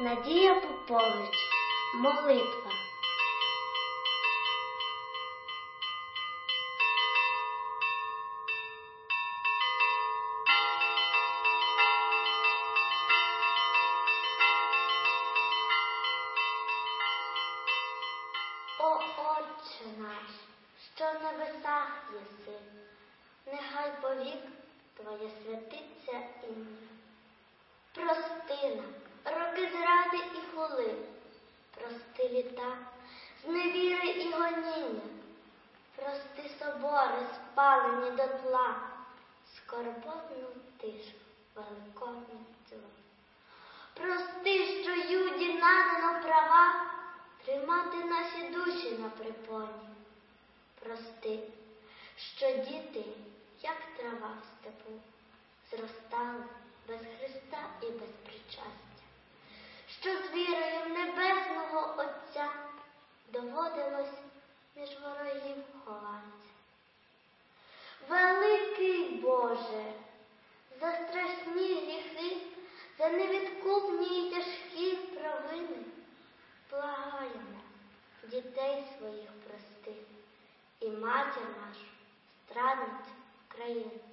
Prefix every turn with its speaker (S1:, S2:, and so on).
S1: Надія Попович. Молитва. О Отче наш, що в небесах єси, нехай повік Твоє святиться собори, спалені дотла, скорботну тишу великого зла. Прости, що юді надано права тримати наші душі на припоні. Прости, що діти, як трава в степу, зростали без Христа і без причастя, що з вірою Небесного Отця доводилось між ворогів ховатися. За невідкупні й тяжкі провини, благаємо дітей своїх прости і матір нашу, страдницю країни.